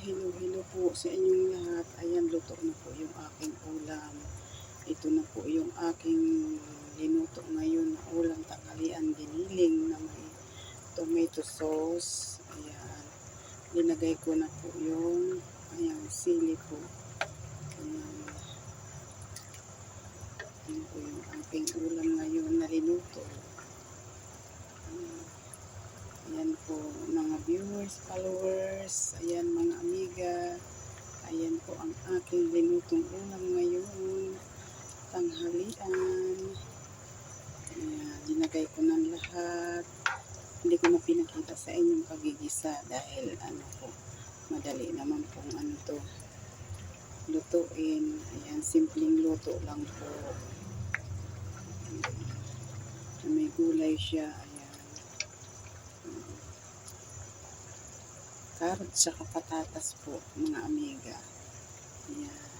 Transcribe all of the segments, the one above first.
araw po sa inyong lahat. Ayan, luto na po yung aking ulam. Ito na po yung aking linuto ngayon na ulam tanghalian giniling na may tomato sauce. Ayan. Linagay ko na po yung ayan, sili po. Ayan. Ayan po yung aking ulam ngayon na linuto. Ayan. Ayan po mga viewers, followers, ayan mga amiga. Ayan po ang aking linutong ulam ngayon. Tanghalian. Ayan, dinagay ko ng lahat. Hindi ko na pinakita sa inyong pagigisa dahil ano po, madali naman pong ano to. Lutuin. Ayan, simpleng luto lang po. Ayan. May gulay siya. Ayan. Carrot sa patatas po, mga amiga. Ayan.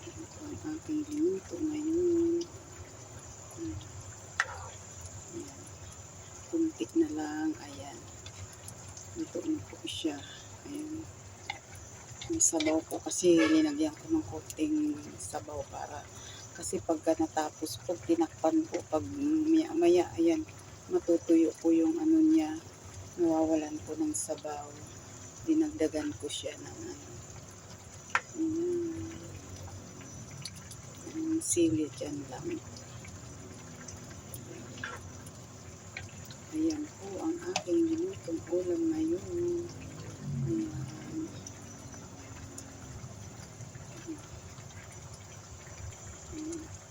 Ito ang aking ginuto ngayon. Ayan. Kuntik na lang. Ayan. Ito na po siya. Ayan. May sabaw po kasi linagyan ko ng konting sabaw para kasi pagka natapos po, tinakpan po pag maya maya, ayan, matutuyo po yung ano niya. Nawawalan po ng sabaw. Dinagdagan ko siya ng ano. Mm. Um, ng sili dyan lang. Ayan po ang aking minutong ulam ngayon. Ayan. Ayan.